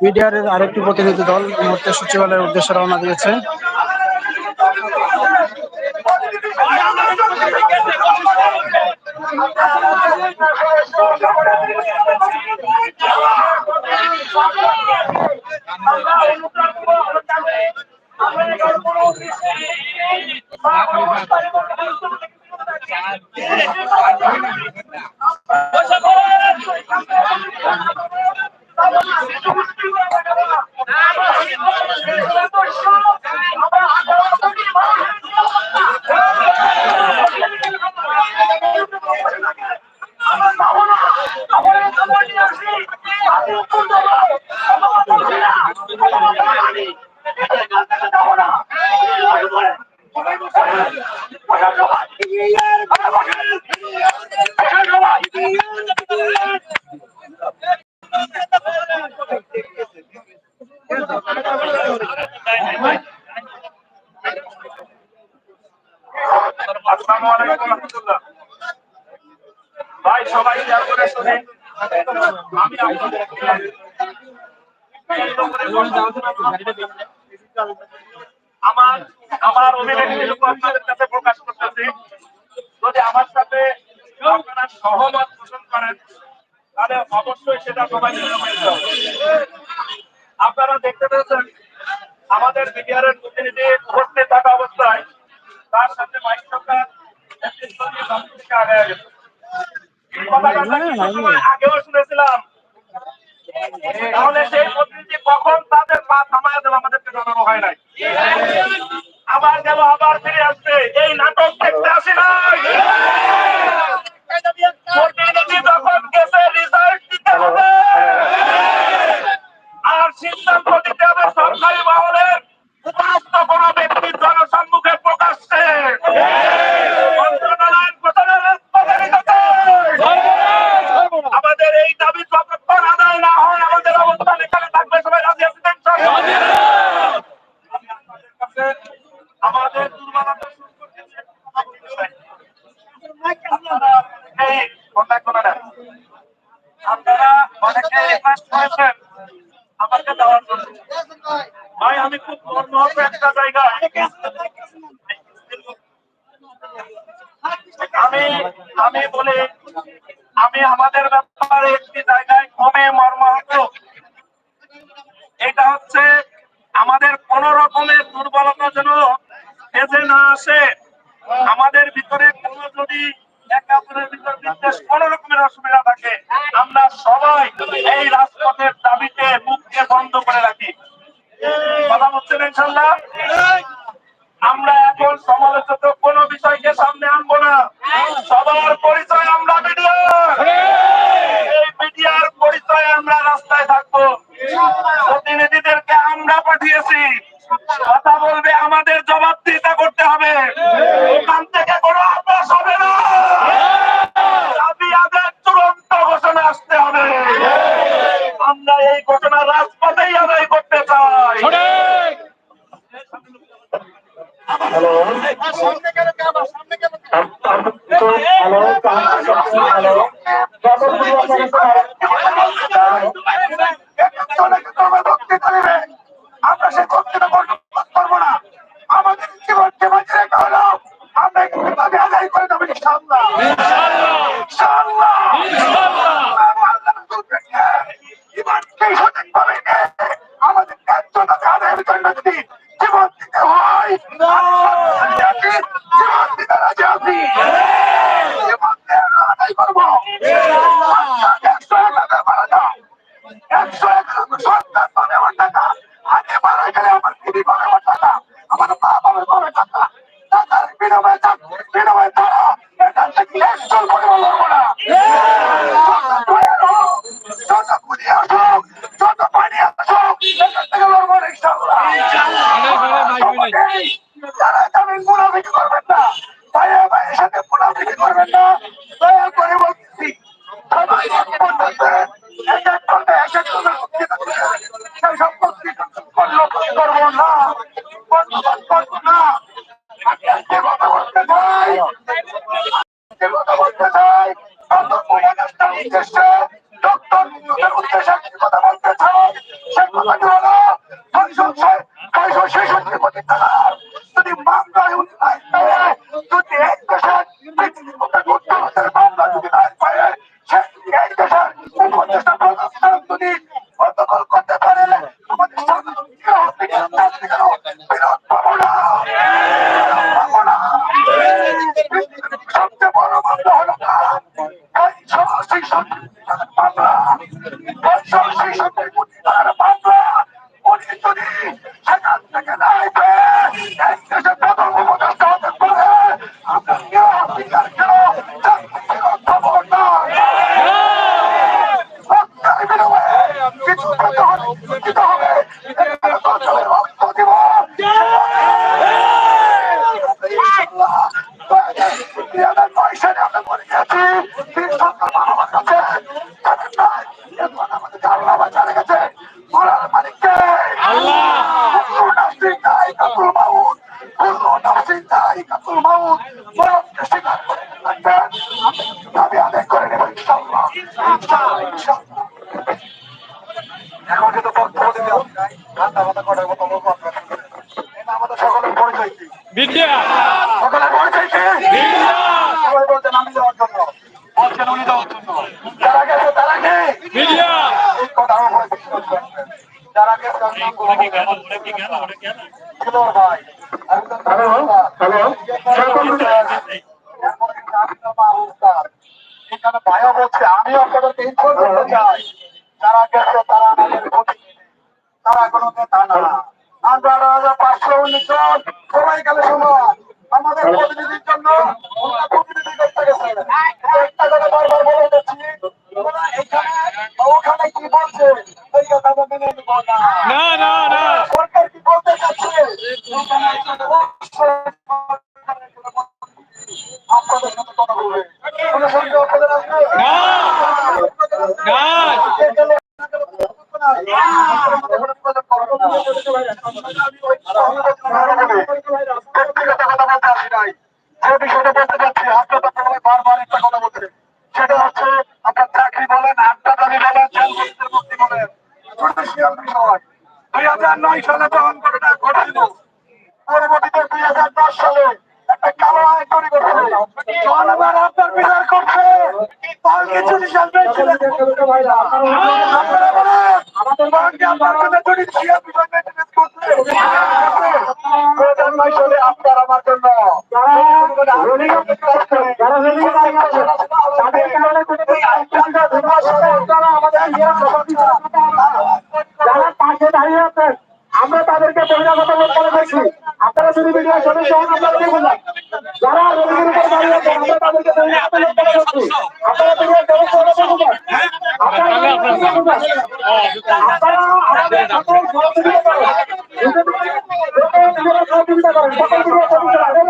বিডিআরের আরেকটি প্রতিনিধি দল মুহূর্তে সচিবালয়ের উদ্দেশ্যে রওনা দিয়েছে। ভাই সবাই করে শুনে আমি আপনাদেরকে আমার আমার অভিব্যক্তিটুকু আপনাদের কাছে প্রকাশ করতেছি। যদি আমার সাথে আপনারা সহমত পোষণ করেন তাহলে অবশ্যই সেটা সবাই। আপনারা দেখতে পেয়েছেন আমাদের বিডিআরের প্রতিনিধি উপস্থিত থাকা অবস্থায় তার সাথে মাইক সরকার কথাটা কিছু সময় আগেও শুনেছিলাম। তাহলে সেই কখন তাদের মা থামায় দেওয়া আমাদেরকে জানানো হয় নাই। আবার গেল, আবার ফিরে আসবে। এই নাটক দেখতে আসি নাই। আমি আমাদের ব্যাপারে একটি জায়গায় কমে মর্মাহত। এটা হচ্ছে আমাদের কোন রকমের দুর্বলতা যেন বেঁচে না আসে। আমাদের ভিতরে কোন যদি সামনে আনব না। সবার পরিচয় আমরা মিডিয়া। এই মিডিয়ার পরিচয়ে আমরা রাস্তায় থাকব। প্রতিনিধিদেরকে আমরা পাঠিয়েছি। কথা বলবে আমাদের জবাবদিহিতা করতে হবে ওখান থেকে কোনো আবাস হবে না দাবি আদায় চূড়ান্ত ঘোষণা আসতে হবে আমরা এই ঘটনা রাজপথেই আদায় করতে চাই হ্যালো হ্যালো আমরা সে বক্তৃতা করব না আমাদের জীবনকে বাঁচিয়ে রাখা হলো আমরা দাবি আদায় করে দেবো ইনশাআল্লাহ ইনশাআল্লাহ আল্লাহ রাসূলকে জীবনকে সঠিকভাবে আমাদের দাবি আদায়ের জন্য যদি জীবন দিতে হয় আমি রাজি আছি, জীবন দিতে রাজি আছি জীবন দিয়ে আমরা আদায় করব একশো এগারো মারা যাও একশো এগারো সন্তান পাবে আমার টাকা আগে মারা গেলে আমার দিদি পাবে আমার টাকা আমার মা পাবে পাবে টাকা টাকার বিনিময়ে বিনিময়ে তারা। এখান থেকে একশো করে লড়বো না। যত গুলি আসুক, যত পানি আসুক, এখান থেকে লড়বো না ইনশাআল্লাহ। মুনাফিকি করবেন না। দয়া করে বলছি বক্তব্য দেন। এক এক করবে এক এক করে বক্তৃতা দেন। সেই সব বক্তৃতা করল করব না বন্ধুবাদ করব না আমি আজকে কথা বলতে চাই আজকে বলতে চাই। প্রথম উপদেষ্টার উদ্দেশ্যে সমস্ত মামলা এই সমস্ত মামলা উনি যদি সেখান থেকে নাই পেয়ে এই দেশের প্রথম উপদেষ্টা হতে পারে আমরা কেউ অধিকার কেউ ফেরত পাবো না রক্তের বিনিময়ে কিছু পেতে হলে দিতে হবে এখানে দরকারের রক্ত দিব ইনশাআল্লাহ দুই হাজার নয় সালে আমরা মরে গেছি তিন সন্তান আমার কাছে জানেন না এখন আমাদের আল্লাহ রেখেছে মরার মালিককে কুল্লু নাফসিন স্বীকার করে আমি আদায় করে নেব ইনশাআল্লাহ ইনশাআল্লাহ নাই ঘণ্টা মাথা কটার মতো লোক আপনারা এটা আমাদের সকলের পরিচয় কি বিদ্যা সকলের পরিচয় কি সবাই বলছেন আমি যাওয়ার জন্য বলছেন উনি যাওয়ার জন্য যারা গেছে তারা কে বিদ্যা এই কথা আমার উপরে বিশ্বাস করবেন। যারা গেছে তার নাম বলব না। কিলোর ভাই হ্যালো হ্যালো এখানে ভাইও বলছে আমি আপনাদেরকে ইনফর্ম করতে চাই যারা গেছে তারা আমাদের ক্ষতি তারা কোনো নেতা না। আমরা আঠারো পাঁচশো উনিশ জন সবাই গেলে সমান। আমাদের প্রতিনিধির জন্য প্রতিনিধি করতে গেছে। একটা করে বারবার বলে দিচ্ছি এখানে ওখানে কি বলছে? কথা না না। না। সরকার কি বলতে চাচ্ছে কথা কোনো সন্দেহ আপনাদের আছে না। সেটা হচ্ছে আপনার চাকরি বলেন আড্ডা দাবি বলেন দুই হাজার নয় সালে যখন ঘটনা ঘটেছিল পরবর্তীতে দুই হাজার দশ সালে একটা কালো আইন তৈরি করছে জনগণ আপনার বিচার করছে। আপনার কাছে নয় সালে আপনার আমার জন্য আমাদের যারা পাশে দাঁড়িয়ে আছেন আমরা তাদেরকে বহিরাগত লোক বলে দেখছি যদি মিডিয়ার সদস্য হন আপনারা দেখুন না। যারা রোগীর উপর দাঁড়িয়ে আছেন আমরা তাদেরকে বহিরাগত লোক বলে দেখছি আপনারা মিডিয়ার সদস্য হলে দেখুন না। আপনারা মিডিয়ার না। আপনারা আমাদের সকল সহযোগিতা করেন সহযোগিতা করেন সকল মিডিয়ার সদস্যরা আমি